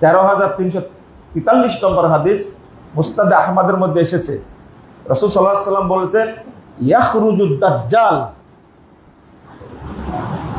তেরো হাজার তিনশো তেতাল্লিশ নম্বর হাদিস মুস্তাদে আহমদের মধ্যে এসেছে। রসুল সাল্লাহ সাল্লাম বলেছেন ইয়াখরুজুদ্দাজ্জাল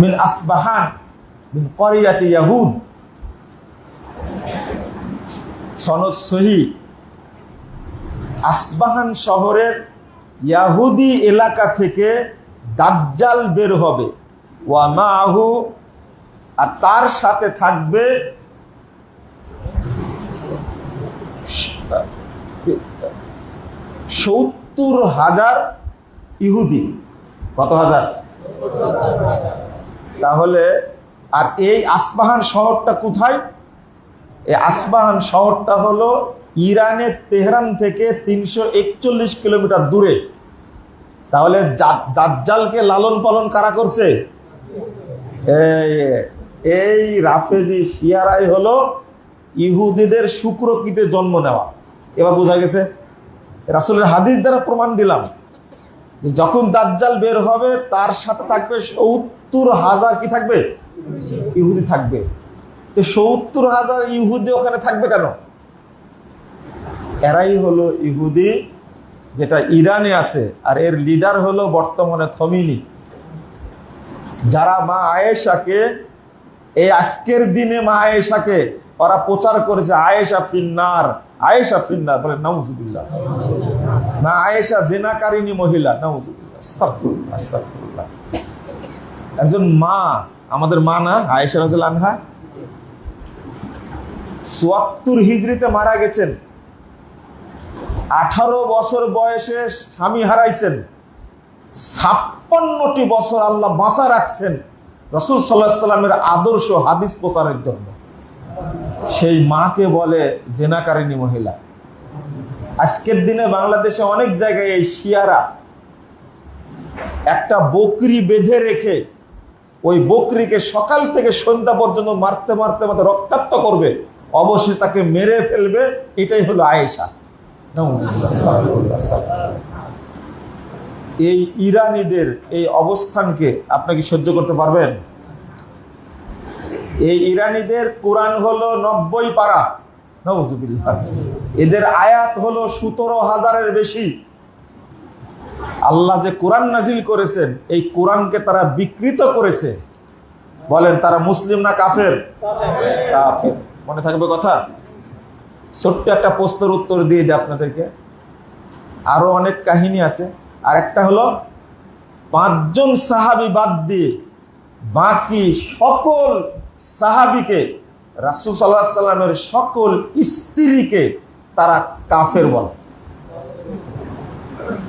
মিন আসবাহান মিন করিয়াতি ইয়াহুদ। সনদ সহি। আসবাহান শহরের ইয়াহুদি এলাকা থেকে দাজ্জাল বের হবে। ওয়া মাহু, আর তার সাথে থাকবে সত্তর হাজার ইহুদি। কত হাজার? তাহলে, আর এই আসবাহান শহরটা কোথায়? এই আসবাহান শহরটা হলো ইরানের তেহরান থেকে তিনশো একচল্লিশ কিলোমিটার দূরে। তাহলে দাজ্জালকে লালন পালন কারা করছে? এই রাফেজি শিয়ারাই হলো ইহুদিদের শুক্র কীটে জন্ম নেওয়া। এবার বোঝা গেছে, রাসুলের হাদিস দ্বারা প্রমাণ দিলাম যখন দাজ্জাল বের হবে, তার সাথে থাকবে সত্তর হাজার কি থাকবে? ইহুদি থাকবে। তো সত্তর হাজার ইহুদি ওখানে থাকবে কেন? এরাই হলো ইহুদি, যেটা ইরানে আছে, আর এর লিডার হলো বর্তমানে খমিনি। যারা মা আয়েশাকে, এই আজকের দিনে মা আয়েশাকে ওরা প্রচার করেছে, আয়েশা ফিন্নার আয়েশা ফিন্নার, বলে নাউজুবিল্লাহ। মা আয়েশা জেনাকারিনী মহিলা, নাউজুবিল্লাহ একজন মা, আমাদের মা না, আয়েশা রাজুল আনহা? চুয়াত্তর হিজড়িতে মারা গেছেন। আঠারো বছর বয়সে স্বামী হারাইছেন। ছাপ্পান্নটি বছর আল্লাহ বাঁচা রাখছেন। রসুল সাল্লাহ সাল্লামের আদর্শ হাদিস প্রচারের জন্য। সেই মাকে বলে জেনাকারিনী মহিলা। আজকের দিনে বাংলাদেশে অনেক জায়গায় এই শিয়ারা একটা বকরি বেঁধে রেখে ওই বকরিকে সকাল থেকে সন্ধ্যা পর্যন্ত মারতে মারতে মারতে রক্তাক্ত করবে অবশ্যই তাকে মেরে ফেলবে, এটাই হলো আয়েশা। এই ইরানিদের এই অবস্থানকে আপনি কি সহ্য করতে পারবেন? এই ইরানিদের কোরআন হলো নব্বই পারা। এদের আয়াত হলো সতেরো হাজারের বেশি। আল্লাহ যে কোরআন নাজিল করেছেন, এই কোরআনকে তারা বিকৃত করেছে। বলেন, তারা মুসলিম না কাফের? কাফের। মনে থাকবে কথা? ছোট্ট একটা প্রশ্নের উত্তর দিয়ে দেয় আপনাদেরকে। আরও অনেক কাহিনী আছে। আর একটা হলো, পাঁচজন সাহাবি বাদ দিয়ে বাকি সকল সাহাবিকে, রাসুল সাল্লাহ সাল্লামের সকল স্ত্রীকে তারা কাফের বলে।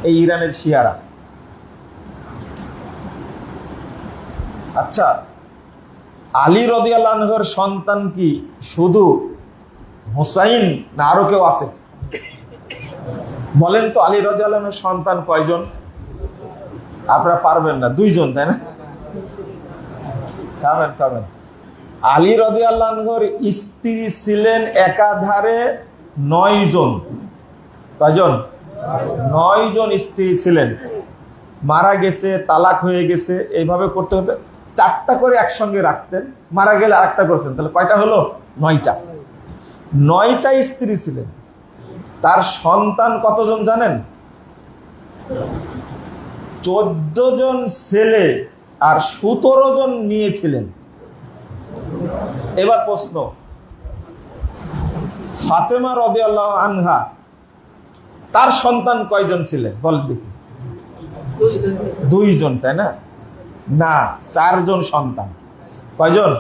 এই ইরানের শিয়ারা। আচ্ছা আলী রদিয়াল্লাহর সন্তান কি শুধু হুসাইন না আরও কেউ আছে? বলেন তো আলী রাজিয়াল্লাহর সন্তান কয়জন? আপনারা পারবেন না, দুইজন, তাই না? থামেন থামেন। আলী রদে আল্লাহর স্ত্রী ছিলেন একাধারে নয় জন। কয়জন? নয় জন স্ত্রী ছিলেন। মারা গেছে, তালাক হয়ে গেছে, এইভাবে করতে করতে চারটা করে একসঙ্গে রাখতেন, মারা গেলে আরেকটা করতেন। তাহলে কয়টা হলো? নয়টা। নয়টা স্ত্রী ছিলেন। তার সন্তান কতজন জানেন? চোদ্দ জন ছেলে আর সতেরো জন নিয়েছিলেন এবার প্রশ্ন। ফাতেমা আল্লাহ আনহা তার সন্তান কয়জন ছিলেন? বল দেখি। দুইজন। তাই না? না চারজন সন্তান। কয়জন?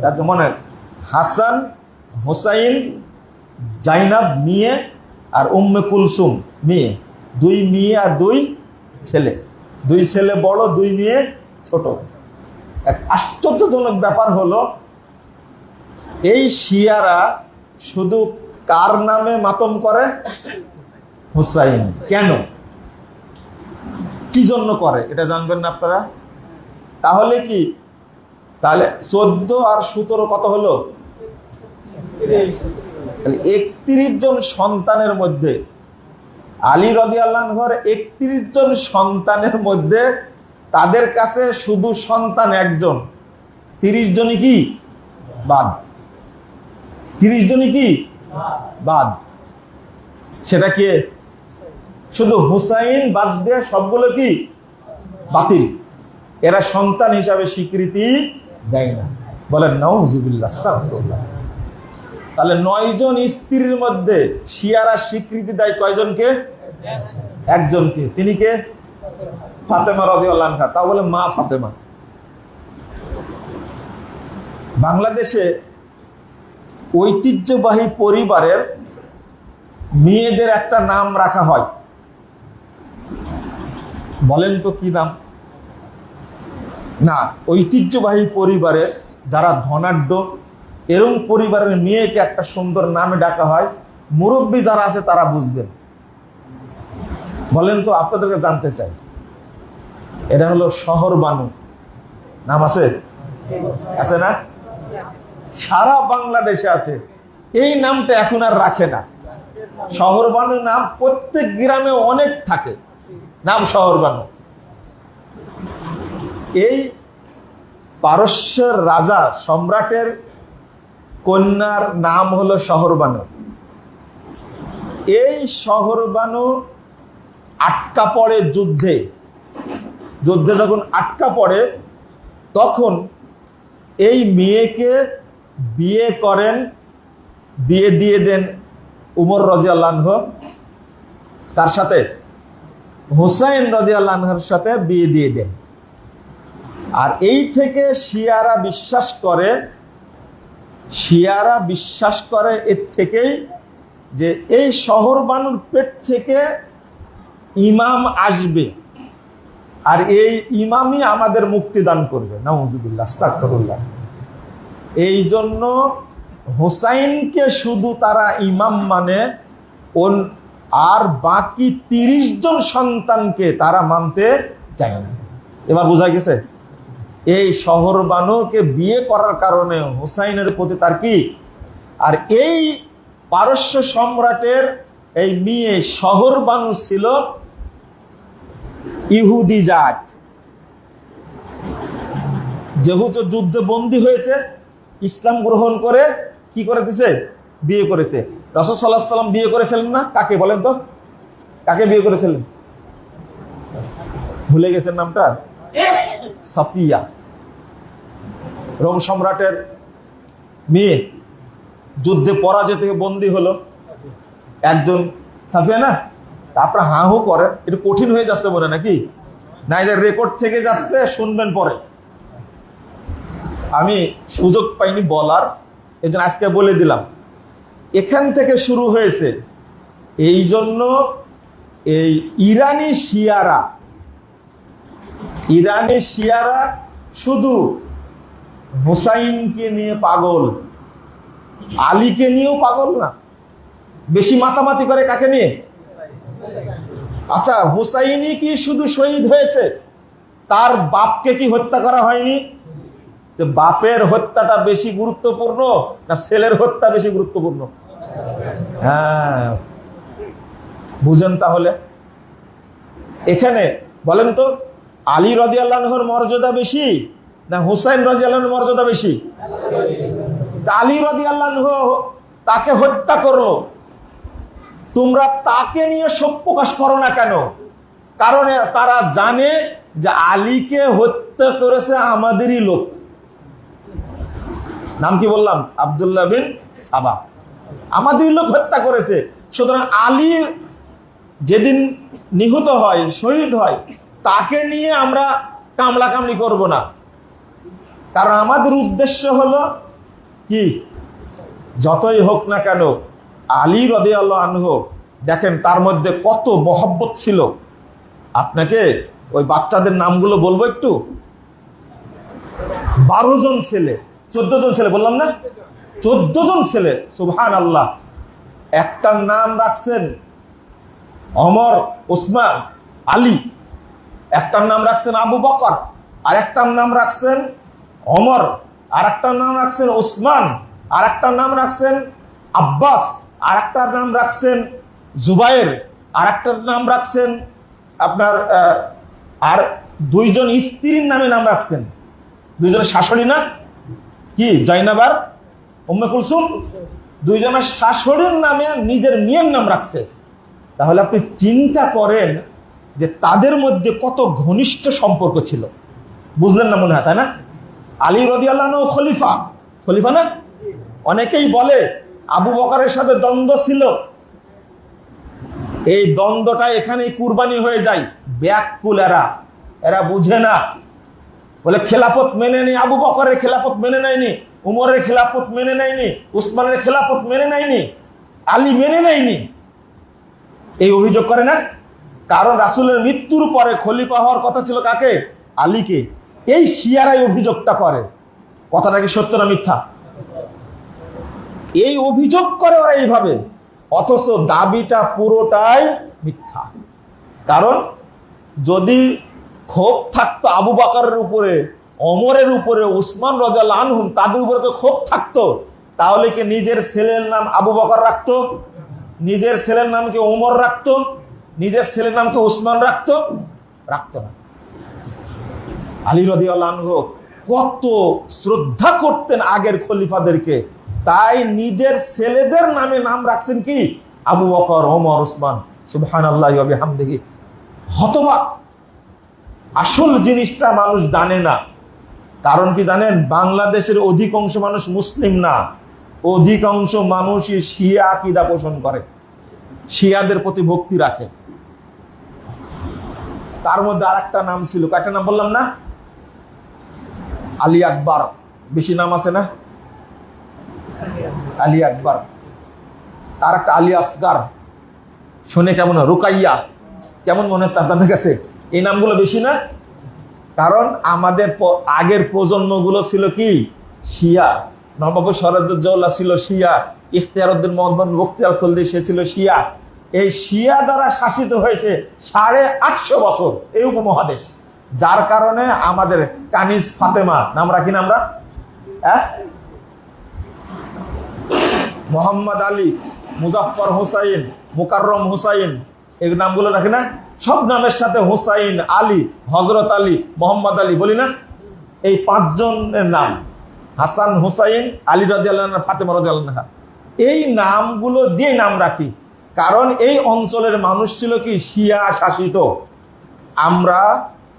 চারজন। মনে হাসান হোসাইন জাইনাব মেয়ে আর উম্মে কুলসুম। মেয়ে। দুই মেয়ে আর দুই ছেলে। দুই ছেলে বড় দুই মেয়ে ছোট। এক আশ্চর্যজনক ব্যাপার হলো, এই শিয়ারা শুধু কার নামে মাতম করে? হুসাইন। কেন? কি জন্য করে? এটা জানবেন না আপনারা? তাহলে কি? তাহলে চোদ্দ আর সতেরো কত হলো? একত্রিশ জন সন্তানের মধ্যে, আলী রদি আল্লাহর একত্রিশ জন সন্তানের মধ্যে তাদের কাছে শুধু সন্তান একজন। তিরিশ জনই কি? বাদ। তিরিশ জনই কি? বাদ। সেটা কি? শুধু হুসাইন বাদ দিয়ে সবগুলো কি? বাতিল। এরা সন্তান হিসাবে স্বীকৃতি দেয় না। বলেন আস্তাগফিরুল্লাহ। তাহলে নয় জন স্ত্রীর মধ্যে শিয়ারা স্বীকৃতি দেয় কয়জনকে? একজনকে। তিনি কে? ফাতেমা রাদিয়াল্লাহু আনহা তা বলে মা ফাতেমা। বাংলাদেশে ঐতিহ্যবাহী পরিবারের মেয়েদের একটা নাম রাখা হয়। বলেন তো কি নাম? না, ঐতিহ্যবাহী পরিবারে যারা ধনাঢ্য, এরম পরিবারের মেয়েকে একটা সুন্দর নামে ডাকা হয়। মুরব্বী যারা আছে তারা বুঝবেন। বলেন তো আপনাদেরকে জানতে চাই। এটা হলো শহর বানু। নাম আছে? আছে না? সারা বাংলাদেশে আছে। এই নামটা এখন আর রাখে না। শহর বানু নাম প্রত্যেক গ্রামে অনেক থাকে। নাম শহর বানু। এই পারস্যের রাজা সম্রাটের কন্যার নাম হলো শহরবানু এই শহর শহরবানু আটকা পড়ে যুদ্ধে। যুদ্ধে যখন আটকা পড়ে, তখন এই মেয়েকে বিয়ে করেন, বিয়ে দিয়ে দেন উমর রাজিয়াল্লাহ কার সাথে? হুসাইন রাজিয়াল্লাহর সাথে বিয়ে দিয়ে দেন। আর এই থেকে শিয়ারা বিশ্বাস করে, শিয়ারা বিশ্বাস করে এর থেকেই যে এই শহর বানুর পেট থেকে ইমাম আসবে। আর এই ইমামই আমাদের মুক্তি দান করবে। নাউজুবিল্লাহ এই জন্য হোসাইনকে শুধু তারা ইমাম মানে আর বাকি তিরিশ জন সন্তানকে তারা মানতে চায় না। এবার বোঝা গেছে, এই শহর বানুকে বিয়ে করার কারণে হোসাইনের প্রতি তার কি? আর এই পারস্য সম্রাটের এই মেয়ে শহর বানু ছিল ইহুদি জাত। যেহেতু যুদ্ধে বন্দী হয়েছে, ইসলাম গ্রহণ করে কি করে দিছে বিয়ে করেছে। রসদ সাল্লাহ সাল্লাম বিয়ে করেছিলেন না? কাকে বলেন তো? কাকে বিয়ে করেছিলেন? ভুলে গেছেন নামটা? সাফিয়া। রোম সম্রাটের মেয়ে। যুদ্ধে পরাজয় থেকে বন্দী হলো। একজন সাফিয়া না? তারপরে হা হু করে, একটু কঠিন হয়ে যাচ্ছে মনে নাকি? না, এদের রেকর্ড থেকে যাচ্ছে, শুনবেন পরে। আমি সুযোগ পাইনি বলার, এই জন্য আজকে বলে দিলাম। এখান থেকে শুরু হয়েছে। এই জন্য এই ইরানি শিয়ারা ইরানি শিয়ারা শুধু হুসাইনকে নিয়ে পাগল, আলীকে নিয়েও পাগল না। বেশি মাতামাতি করে কাকে নিয়ে? আচ্ছা হুসাইনি কি শুধু শহীদ হয়েছে? তার বাপকে কি হত্যা করা হয়নি? বাপের হত্যাটা বেশি গুরুত্বপূর্ণ না ছেলের হত্যা বেশি গুরুত্বপূর্ণ? হ্যাঁ বুঝেন তাহলে। এখানে বলেন তো, আলী রদি আল্লাহর মর্যাদা বেশি না হুসাইন রাজি আল্লাহর মর্যাদা বেশি? আলী রদি আল্লাহ তাকে হত্যা করল তোমরা তাকে নিয়ে শোক প্রকাশ করো না কেন? কারণ তারা জানে যে আলীকে হত্যা করেছে আমাদেরই লোক। নাম কি বললাম? আব্দুল্লাহ বিন সাবা। আমাদেরই লোক হত্যা করেছে। সুতরাং আলীর যেদিন নিহত হয়, শহীদ হয়, তাকে নিয়ে আমরা কামলা কামলি করব না। কারণ আমাদের উদ্দেশ্য হলো কি? যতই হোক না কেন আলী রদে আল্লাহ আনহ, দেখেন তার মধ্যে কত মহব্বত ছিল। আপনাকে ওই বাচ্চাদের নামগুলো বলব একটু? বারো জন ছেলে, চোদ্দ জন ছেলে, বললাম না? চোদ্দ জন ছেলে সুবহান আল্লাহ একটার নাম রাখছেন অমর, ওসমান, আলী। একটার নাম রাখছেন আবু বকর আর একটার নাম রাখছেন অমর আর একটার নাম রাখছেন ওসমান আর একটার নাম রাখছেন আব্বাস। আর একটার নাম রাখছেন জুবাইর আর একটার নাম রাখছেন আপনার আর দুইজন স্ত্রীর নামে নাম রাখছেন। দুইজনের শাশুড়ি না? কি, জয়নাবার? উম্মে কুলসুম? দুইজনের শাশুড়ির নামে নিজের মেয়ের নাম রাখছে। তাহলে আপনি চিন্তা করেন যে তাদের মধ্যে কত ঘনিষ্ঠ সম্পর্ক ছিল। বুঝলেন না মনে হয়, তাই না? আলী রদি খলিফা। খলিফা না? অনেকেই বলে আবু বকারের সাথে দ্বন্দ্ব ছিল। এই দ্বন্দ্বটা এখানেই কুরবানি হয়ে যায়। ব্যাকুল এরা। এরা বুঝে না। বলে খেলাফত মেনে নি আবু বকরের খেলাফত মেনে নেয়নি, উমরের খেলাফত মেনে নেয়নি, উসমানের খেলাফত মেনে নেয়নি, আলী মেনে নেয়নি। এই অভিযোগ করে না? কারণ রাসুলের মৃত্যুর পরে খলিফা হওয়ার কথা ছিল কাকে? আলীকে। এই শিয়ারাই অভিযোগটা করে। কথাটা কি সত্য না মিথ্যা? এই অভিযোগ করে ওরা এইভাবে। অথচ দাবিটা পুরোটাই মিথ্যা। কারণ যদি ক্ষোভ থাকতো আবু বাকারের উপরে অমরের উপরে, উসমান রাজাল আনহুম তাদের উপরে তো ক্ষোভ থাকতো, তাহলে কি নিজের ছেলের নাম আবু বকর রাখতো? নিজের ছেলের নামকে ওমর রাখতো? নিজের ছেলের নামকে উসমান রাখতো? রাখতো না। আলী রদিয়াল্লাহ কত শ্রদ্ধা করতেন আগের খলিফাদেরকে। তাই নিজের ছেলেদের নামে নাম রাখছেন কি? আবু বকর, ওমর, উসমান। সুবহান আল্লাহ হতবাক। আসল জিনিসটা মানুষ জানে না। কারণ কি জানেন? বাংলাদেশের অধিকাংশ মানুষ মুসলিম না। অধিকাংশ মানুষই শিয়া আকিদা পোষণ করে। শিয়াদের প্রতি ভক্তি রাখে। তার মধ্যে আর একটা নাম ছিল। কয়টা নাম বললাম না? আলী আকবর। বেশি নাম আছে না? আলী আকবর। আর একটা আলী আসগার। শুনে কেমন? রুকাইয়া। কেমন মনে হচ্ছে আপনাদের কাছে? এই নামগুলো বেশি না? কারণ আমাদের আগের প্রজন্মগুলো ছিল কি? শিয়া। নবাব সরাদুজ্জৌল্লাহ ছিল শিয়া। ইখতিয়ারউদ্দিন মোহাম্মদ মুখতিয়ার খলদি সে ছিল শিয়া। এই শিয়া দ্বারা শাসিত হয়েছে সাড়ে আটশো বছর এই উপমহাদেশ। যার কারণে আমাদের কানিজ ফাতেমা। নাম রাখি না আমরা হ্যাঁ? মোহাম্মদ আলী মুজাফর হুসাইন, মুকাররম হুসাইন এই নামগুলো রাখি না? সব নামের সাথে হুসাইন, আলী হজরত আলী, মোহাম্মদ আলী বলি না? এই পাঁচজনের নাম, হাসান হুসাইন, আলী রাজি আল্লাহ ফাতেমা রাজি আল্লাহ এই নামগুলো দিয়ে নাম রাখি। কারণ এই অঞ্চলের মানুষ ছিল কি? শিয়া শাসিত। আমরা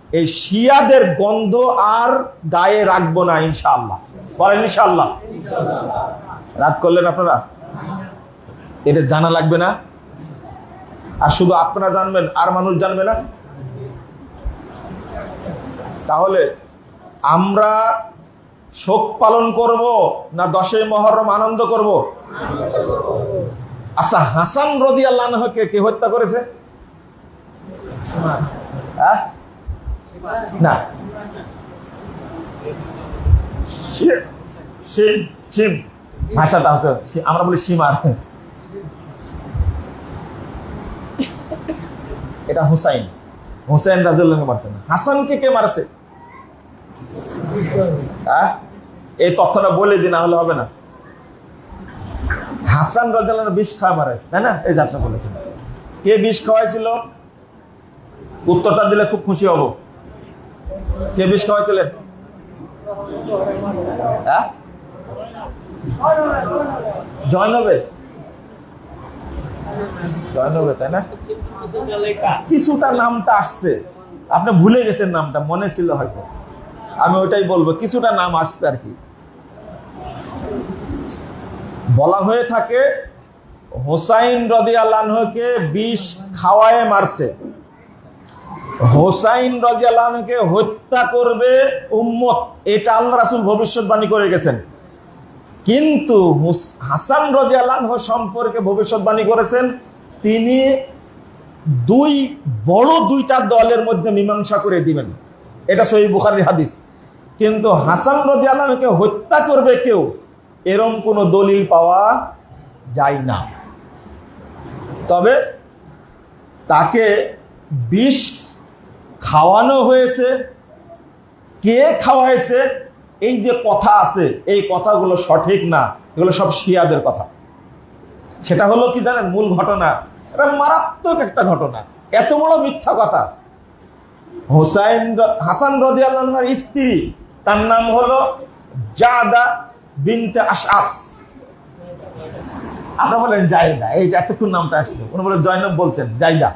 এই শিয়াদের গন্ধ আর গায়ে রাখব না, ইনশাআল্লাহ। বলেন ইনশাআল্লাহ। রাগ করলেন আপনারা? এটা জানা লাগবে না? আর শুধু আপনারা জানবেন, আর মানুষ জানবে না? তাহলে আমরা শোক পালন করব না দশই মহরম আনন্দ করব? আচ্ছা হাসান রদি আল্লাহকে কে হত্যা করেছে? হ্যাঁ? না। শি- শিম ভাষাটা হচ্ছে আমরা বলি সীমার। এটা হুসাইন। হুসাইন রাজুল্লাহকে মারছে না। হাসানকে কে মারছে? এই তথ্যটা বলে দিন হলে হবে না। হাসান রাজাল্লাহ বিষ খাওয়া মারাইছে, তাই না? এই যাত্রা বলেছেন। কে বিষ খাওয়াইছিল? উত্তরটা দিলে খুব খুশি হব। কে বিষ খাওয়াইছিলেন? হ্যাঁ কিছুটা নামটা আসছে। আপনি ভুলে গেছেন নামটা, মনে ছিল হয়তো। আমি ওটাই বলব, কিছুটা নাম আসছে আর কি। বলা হয়ে থাকে, হোসাইন রদি আল্লাহকে বিষ খাওয়ায় মারছে। হোসাইন রাজি আল্লাহকে হত্যা করবে উম্মত। এটা আল্লাহ রাসুল ভবিষ্যৎবাণী করে গেছেন। কিন্তু হুস- হাসান রাজি আল্লাহ সম্পর্কে ভবিষ্যৎবাণী করেছেন, তিনি দুই, বড় দুইটা দলের মধ্যে মীমাংসা করে দিবেন। এটা সহি বুখারির হাদিস। কিন্তু হাসান রাজি আল্লাহকে হত্যা করবে কেউ, এরম কোনো দলিল পাওয়া যায় না। তবে তাকে বিষ খাওয়ানো হয়েছে, কে খাওয়াইছে এই যে কথা আছে, এই কথাগুলো সঠিক না, এগুলো সব শিয়াদের কথা। সেটা হলো কি জানেন, মূল ঘটনা? এটা মারাত্মক একটা ঘটনা, এত বড় মিথ্যা কথা। হোসাইন হাসান রদি স্ত্রী, তার নাম হলো জাদা বিনতে আশআস। আপনারা বলেন জায়দা এই এতক্ষণ নামটা আসলো। উনি বলে জয়নব বলছেন জায়দা